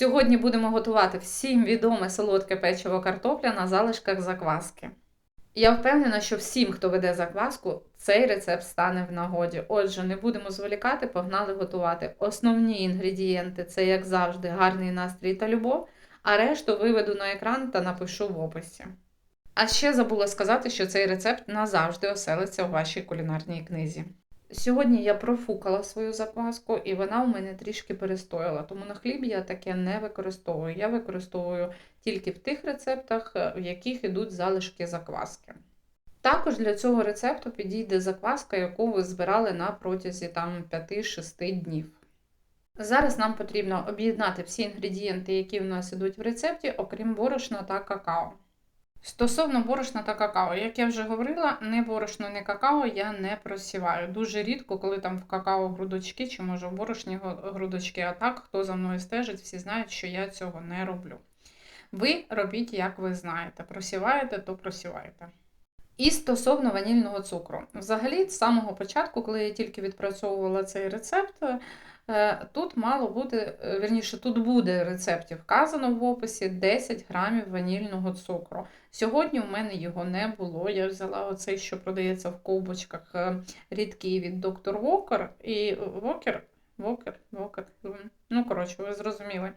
Сьогодні будемо готувати всім відоме солодке печиво картопля на залишках закваски. Я впевнена, що всім, хто веде закваску, цей рецепт стане в нагоді. Отже, не будемо зволікати, погнали готувати. Основні інгредієнти це, як завжди, гарний настрій та любов, а решту виведу на екран та напишу в описі. А ще забула сказати, що цей рецепт назавжди оселиться у вашій кулінарній книзі. Сьогодні я профукала свою закваску, і вона у мене трішки перестояла, тому на хліб я таке не використовую. Я використовую тільки в тих рецептах, е, в яких йдуть залишки закваски. Також для цього рецепту підійде закваска, яку ви збирали на протязі там 5-6 днів. Зараз нам потрібно об'єднати всі інгредієнти, які в нас ідуть в рецепті, окрім борошна та какао. Стосовно борошна та какао, як я вже говорила, не борошно, не какао я не просіваю. Дуже рідко, коли там в какао грудочки чи може в борошні грудочки. А так, хто за мною стежить, всі знають, що я цього не роблю. Ви робіть, як ви знаєте. Просіваєте, то просіваєте. І стосовно ванільного цукру. Взагалі, з самого початку, коли я тільки відпрацьовувала цей рецепт, тут мало бути, верніше, тут буде рецепті вказано в описі 10 грамів ванільного цукру. Сьогодні у мене його не було. Я взяла оцей, що продається в ковбочках е, рідкий від доктор Вокер і Вокер. Вокер, Вокер, ну, коротше, ви зрозуміли.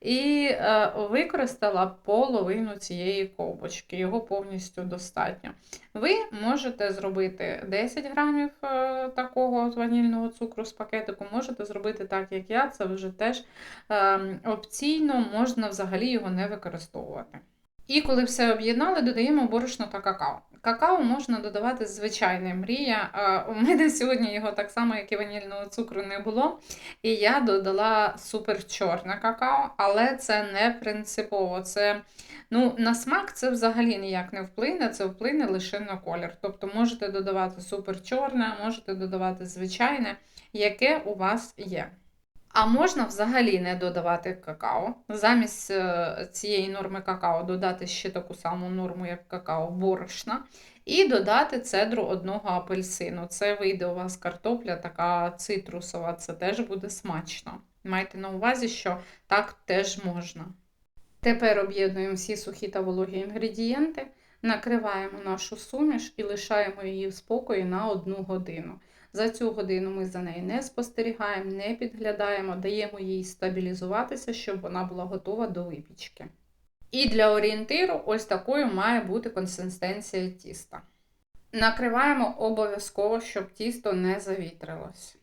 І е, використала половину цієї ковбочки, його повністю достатньо. Ви можете зробити 10 грамів е, такого ванільного цукру з пакетику, можете зробити так, як я, це вже теж е, опційно, можна взагалі його не використовувати. І коли все об'єднали, додаємо борошно та какао. Какао можна додавати звичайне мрія. У мене сьогодні його так само, як і ванільного цукру, не було. І я додала супер чорне какао, але це не принципово. Це, ну, На смак це взагалі ніяк не вплине, це вплине лише на колір. Тобто можете додавати супер чорне, можете додавати звичайне, яке у вас є. А можна взагалі не додавати какао. Замість е, цієї норми какао додати ще таку саму норму, як какао борошна, і додати цедру одного апельсину. Це вийде у вас картопля, така цитрусова, це теж буде смачно. Майте на увазі, що так теж можна. Тепер об'єднуємо всі сухі та вологі інгредієнти, накриваємо нашу суміш і лишаємо її в спокої на одну годину. За цю годину ми за нею не спостерігаємо, не підглядаємо, даємо їй стабілізуватися, щоб вона була готова до випічки. І для орієнтиру ось такою має бути консистенція тіста. Накриваємо обов'язково, щоб тісто не завітрилось.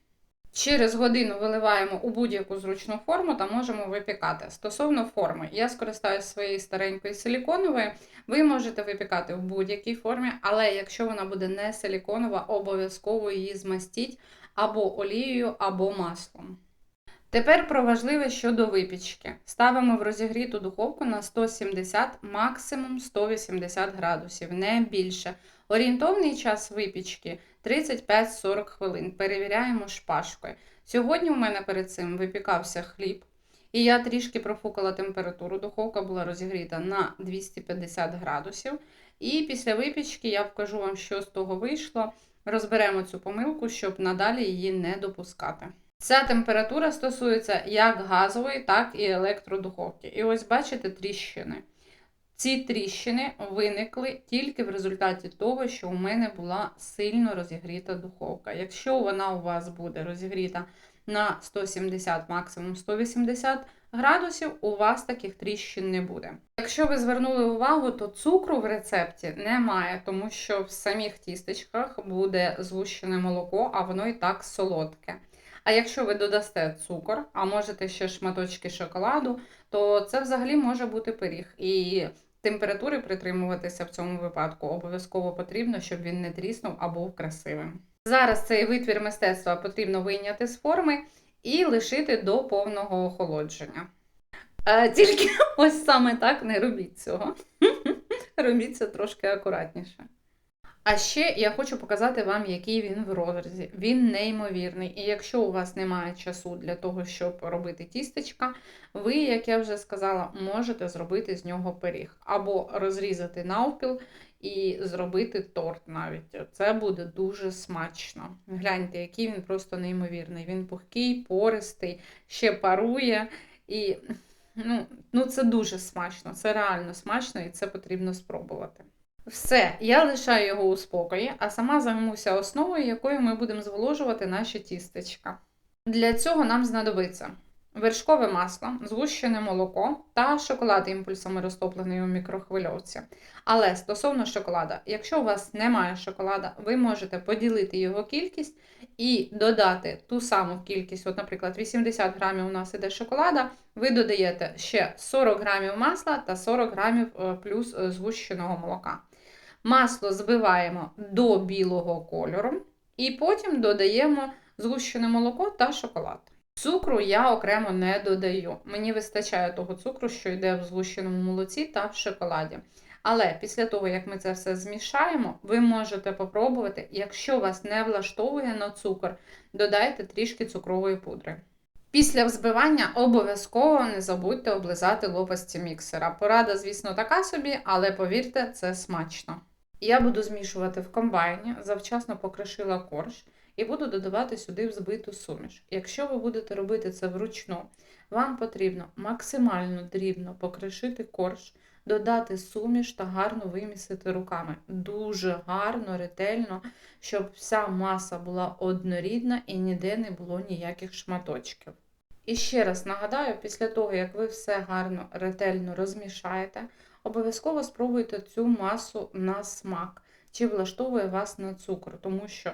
Через годину виливаємо у будь-яку зручну форму та можемо випікати. Стосовно форми, я скористаюся своєю старенькою силіконовою. Ви можете випікати в будь-якій формі, але якщо вона буде не силіконова, обов'язково її змастіть або олією, або маслом. Тепер про важливе щодо випічки. Ставимо в розігріту духовку на 170, максимум 180 градусів, не більше. Орієнтовний час випічки 35-40 хвилин. Перевіряємо шпажкою. Сьогодні у мене перед цим випікався хліб, і я трішки профукала температуру. Духовка була розігріта на 250 градусів. І після випічки я покажу вам, що з того вийшло. Розберемо цю помилку, щоб надалі її не допускати. Ця температура стосується як газової, так і електродуховки. І ось бачите тріщини. Ці тріщини виникли тільки в результаті того, що у мене була сильно розігріта духовка. Якщо вона у вас буде розігріта на 170, максимум 180 градусів, у вас таких тріщин не буде. Якщо ви звернули увагу, то цукру в рецепті немає, тому що в самих тістечках буде згущене молоко, а воно і так солодке. А якщо ви додасте цукор, а можете ще шматочки шоколаду, то це взагалі може бути пиріг. І температури притримуватися в цьому випадку обов'язково потрібно, щоб він не тріснув або був красивим. Зараз цей витвір мистецтва потрібно вийняти з форми і лишити до повного охолодження. А, Тільки ось саме так не робіть цього. Робіть це трошки акуратніше. А ще я хочу показати вам, який він в розрізі. Він неймовірний. І якщо у вас немає часу для того, щоб робити тістечка, ви, як я вже сказала, можете зробити з нього пиріг. Або розрізати навпіл і зробити торт навіть. Це буде дуже смачно. Гляньте, який він просто неймовірний. Він пухкий, пористий, ще парує. І Ну, ну це дуже смачно, це реально смачно і це потрібно спробувати. Все, я лишаю його у спокої, а сама займуся основою, якою ми будемо зволожувати наші тістечка. Для цього нам знадобиться вершкове масло, згущене молоко та шоколад імпульсами розтоплений у мікрохвильовці. Але стосовно шоколада, якщо у вас немає шоколада, ви можете поділити його кількість і додати ту саму кількість, от, наприклад, 80 грамів у нас іде шоколада, ви додаєте ще 40 грамів масла та 40 грамів е, плюс е, згущеного молока. Масло збиваємо до білого кольору, і потім додаємо згущене молоко та шоколад. Цукру я окремо не додаю. Мені вистачає того цукру, що йде в згущеному молоці та в шоколаді. Але після того, як ми це все змішаємо, ви можете попробувати, якщо вас не влаштовує на цукор, додайте трішки цукрової пудри. Після взбивання обов'язково не забудьте облизати лопасті міксера. Порада, звісно, така собі, але повірте, це смачно. Я буду змішувати в комбайні, завчасно покришила корж і буду додавати сюди взбиту суміш. Якщо ви будете робити це вручну, вам потрібно максимально дрібно покришити корж, додати суміш та гарно вимісити руками. Дуже гарно, ретельно, щоб вся маса була однорідна і ніде не було ніяких шматочків. І ще раз нагадаю, після того, як ви все гарно, ретельно розмішаєте, обов'язково спробуйте цю масу на смак, чи влаштовує вас на цукор, тому що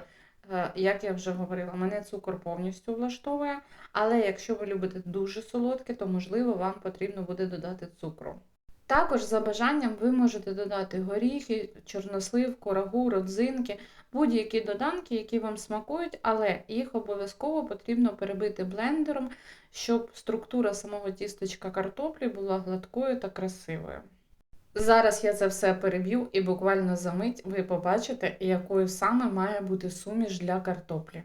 Е, як я вже говорила, мене цукор повністю влаштовує, але якщо ви любите дуже солодке, то можливо вам потрібно буде додати цукру. Також за бажанням ви можете додати горіхи, чорнослив, корагу, родзинки, будь-які доданки, які вам смакують, але їх обов'язково потрібно перебити блендером, щоб структура самого тістечка картоплі була гладкою та красивою. Зараз я це все переб'ю і буквально за мить ви побачите, якою саме має бути суміш для картоплі.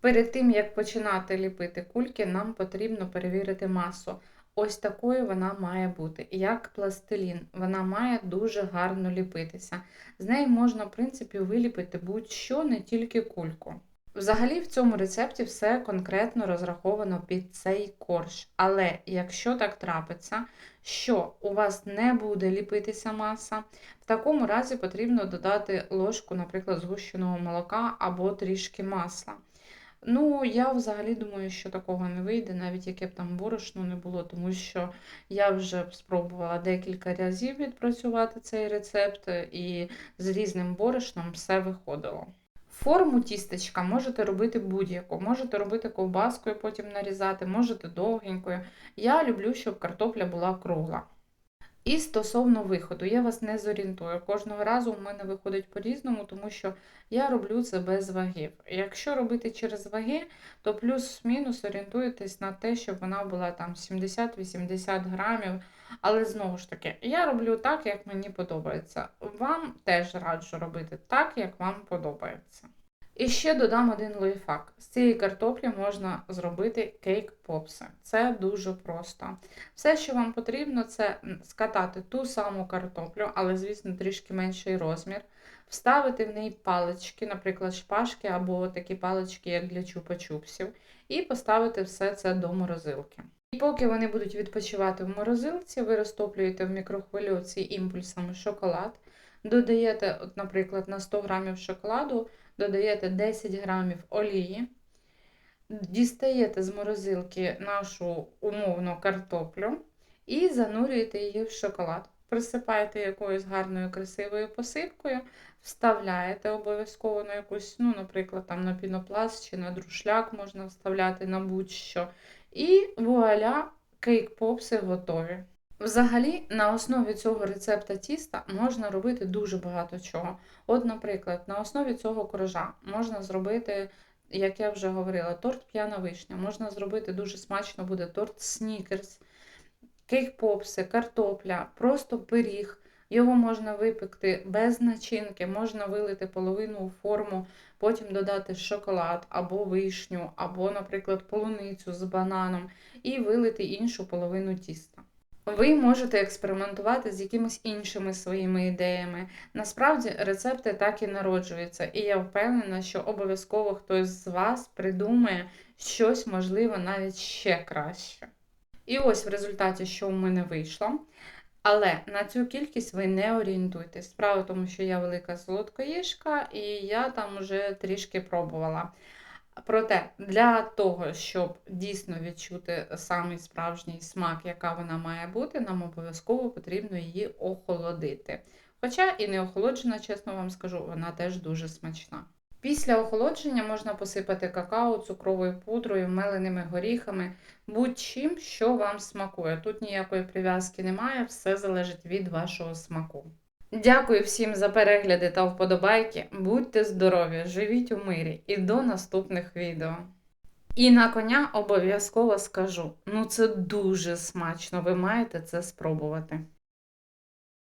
Перед тим, як починати ліпити кульки, нам потрібно перевірити масу. Ось такою вона має бути, як пластилін. Вона має дуже гарно ліпитися. З неї можна, в принципі, виліпити будь-що, не тільки кульку. Взагалі, в цьому рецепті все конкретно розраховано під цей корж. Але якщо так трапиться, що у вас не буде ліпитися маса, в такому разі потрібно додати ложку, наприклад, згущеного молока або трішки масла. Ну, я взагалі думаю, що такого не вийде, навіть яке б там борошно не було, тому що я вже спробувала декілька разів відпрацювати цей рецепт, і з різним борошном все виходило. Форму тістечка можете робити будь-яку. Можете робити ковбаскою, потім нарізати, можете довгенькою. Я люблю, щоб картопля була кругла. І стосовно виходу, я вас не зорієнтую. Кожного разу у мене виходить по-різному, тому що я роблю це без вагів. Якщо робити через ваги, то плюс-мінус орієнтуєтесь на те, щоб вона була там 70-80 грамів. Але знову ж таки, я роблю так, як мені подобається. Вам теж раджу робити так, як вам подобається. І ще додам один лайфхак. З цієї картоплі можна зробити кейк-попси. Це дуже просто. Все, що вам потрібно, це скатати ту саму картоплю, але, звісно, трішки менший розмір, вставити в неї палички, наприклад, шпажки або такі палички, як для чупа-чупсів, і поставити все це до морозилки. І поки вони будуть відпочивати в морозилці, ви розтоплюєте в мікрохвильовці імпульсами шоколад, додаєте, от, наприклад, на 100 грамів шоколаду, додаєте 10 грамів олії, дістаєте з морозилки нашу умовну картоплю і занурюєте її в шоколад. Присипаєте якоюсь гарною красивою посипкою, вставляєте обов'язково на якусь, ну, наприклад, там на пінопласт чи на друшляк можна вставляти на будь-що. І вуаля, кейк-попси готові. Взагалі, на основі цього рецепта тіста можна робити дуже багато чого. От, наприклад, на основі цього коржа можна зробити, як я вже говорила, торт п'яна вишня, можна зробити дуже смачно буде торт снікерс, кейк-попси, картопля, просто пиріг. Його можна випекти без начинки, можна вилити половину у форму, потім додати шоколад або вишню, або, наприклад, полуницю з бананом, і вилити іншу половину тіста. Ви можете експериментувати з якимись іншими своїми ідеями. Насправді рецепти так і народжуються, і я впевнена, що обов'язково хтось з вас придумає щось, можливо, навіть ще краще. І ось в результаті, що в мене вийшло. Але на цю кількість ви не орієнтуйтесь. Справа в тому, що я велика солодкоїжка, і я там вже трішки пробувала. Проте для того, щоб дійсно відчути самий справжній смак, яка вона має бути, нам обов'язково потрібно її охолодити. Хоча і не охолоджена, чесно вам скажу, вона теж дуже смачна. Після охолодження можна посипати какао, цукровою пудрою, меленими горіхами, будь-чим, що вам смакує. Тут ніякої прив'язки немає, все залежить від вашого смаку. Дякую всім за перегляди та вподобайки. Будьте здорові, живіть у мирі і до наступних відео. І на коня обов'язково скажу: ну це дуже смачно, ви маєте це спробувати.